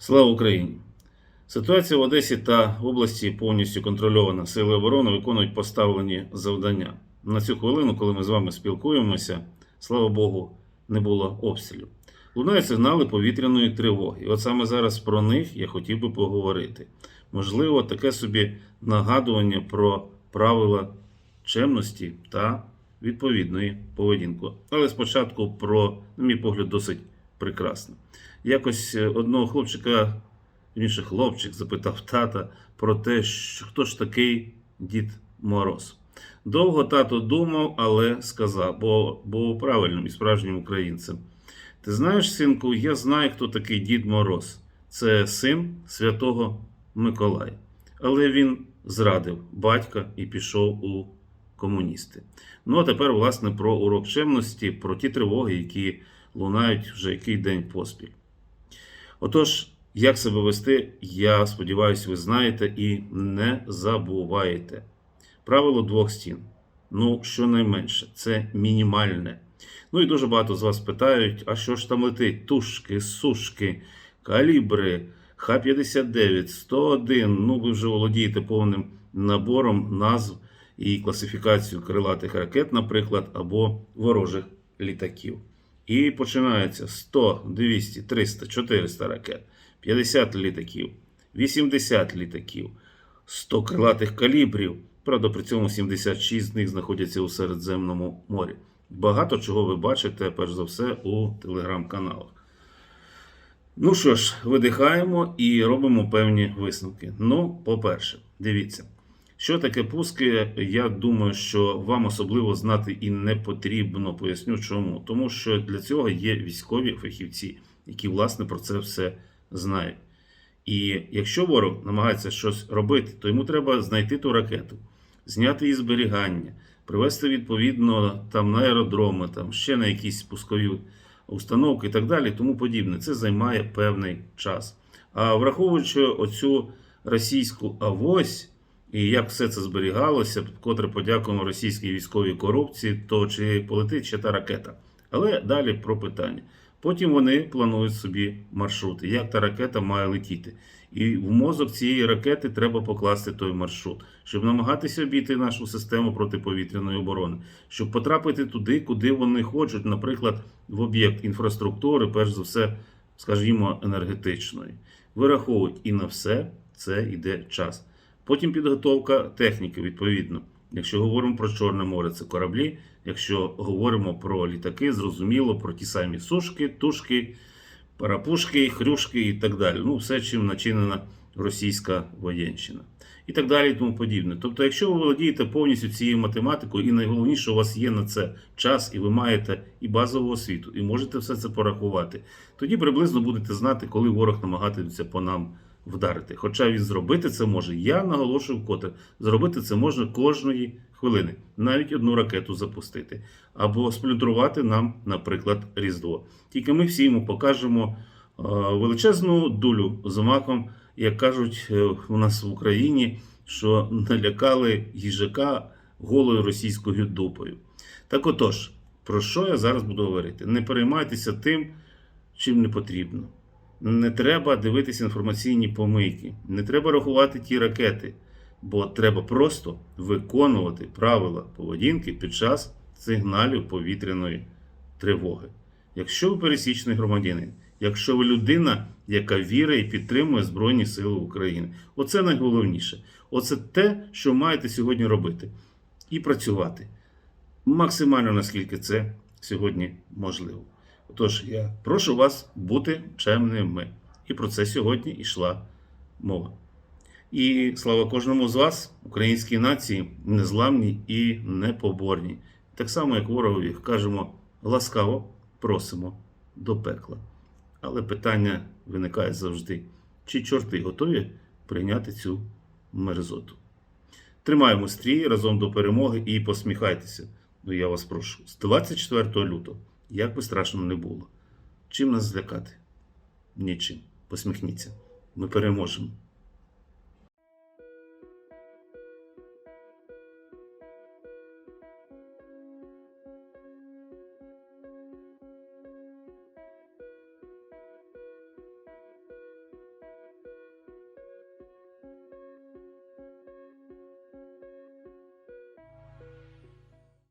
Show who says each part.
Speaker 1: Слава Україні! Ситуація в Одесі та області повністю контрольована. Сили оборони виконують поставлені завдання. На цю хвилину, коли ми з вами спілкуємося, слава Богу, не було обстрілів. Лунають сигнали повітряної тривоги. І от саме зараз про них я хотів би поговорити. Можливо, таке собі нагадування про правила чемності та відповідної поведінки. Але спочатку про, на мій погляд, досить прекрасно. Якось е, одного хлопчика, інший хлопчик запитав тата про те, що хто ж такий Дід Мороз. Довго тато думав, але сказав, бо був правильним і справжнім українцем. Ти знаєш, синку, я знаю, хто такий Дід Мороз. Це син святого Миколая. Але він зрадив батька і пішов у комуністи. Ну а тепер, власне, про урок чемності, про ті тривоги, які лунають вже який день поспіль. Отож, як себе вести, я сподіваюся, ви знаєте і не забуваєте. Правило двох стін. Ну, щонайменше, це мінімальне. Ну і дуже багато з вас питають: а що ж там летить? Тушки, сушки, калібри, Х-59, 101. Ну, ви вже володієте повним набором назв і класифікацію крилатих ракет, наприклад, або ворожих літаків. І починається 100, 200, 300, 400 ракет, 50 літаків, 80 літаків, 100 крилатих калібрів. Правда, при цьому 76 з них знаходяться у Середземному морі. Багато чого ви бачите, перш за все, у телеграм-каналах. Ну що ж, видихаємо і робимо певні висновки. Ну, по-перше, дивіться. Що таке пуски, я думаю, що вам особливо знати і не потрібно. Поясню чому. Тому що для цього є військові фахівці, які, власне, про це все знають. І якщо ворог намагається щось робити, то йому треба знайти ту ракету, зняти її зберігання, привезти відповідно там на аеродроми, там ще на якісь пускові установки і так далі, тому подібне. Це займає певний час. А враховуючи оцю російську авось. І як все це зберігалося, котре подякуємо російській військовій корупції, то чи полетить ще та ракета. Але далі про питання. Потім вони планують собі маршрути, як та ракета має летіти. І в мозок цієї ракети треба покласти той маршрут, щоб намагатися обійти нашу систему протиповітряної оборони, щоб потрапити туди, куди вони хочуть, наприклад, в об'єкт інфраструктури, перш за все, скажімо, енергетичної. Вираховують і на все це йде час. Потім підготовка техніки, відповідно. Якщо говоримо про Чорне море, це кораблі. Якщо говоримо про літаки, зрозуміло про ті самі сушки, тушки, парапушки, хрюшки і так далі. Ну, все, чим начинена російська воєнщина. І так далі, і тому подібне. Тобто, якщо ви володієте повністю цією математикою, і найголовніше, у вас є на це час, і ви маєте і базову освіту, і можете все це порахувати, тоді приблизно будете знати, коли ворог намагатиметься по нам вдарити. Хоча він зробити це може, я наголошую вкотре, зробити це можна кожної хвилини, навіть одну ракету запустити, або сплюдрувати нам, наприклад, Різдво. Тільки ми всі йому покажемо е, величезну дулю з маком, як кажуть е, у нас в Україні, що налякали їжака голою російською дупою. Так отож, про що я зараз буду говорити? Не переймайтеся тим, чим не потрібно. Не треба дивитися інформаційні помийки, не треба рахувати ті ракети, бо треба просто виконувати правила поведінки під час сигналів повітряної тривоги. Якщо ви пересічний громадянин, якщо ви людина, яка вірить і підтримує Збройні Сили України, оце найголовніше. Оце те, що маєте сьогодні робити, і працювати максимально наскільки це сьогодні можливо. Отож, я прошу вас бути чемними. І про це сьогодні йшла мова. І слава кожному з вас, українській нації, незламній і непоборній. Так само, як ворогові, кажемо ласкаво просимо до пекла. Але питання виникає завжди: чи чорти готові прийняти цю мерзоту? Тримаємо стрій разом до перемоги і посміхайтеся. Ну, я вас прошу, з 24 лютого. Як би страшно не було. Чим нас злякати? Нічим. Посміхніться. Ми переможемо.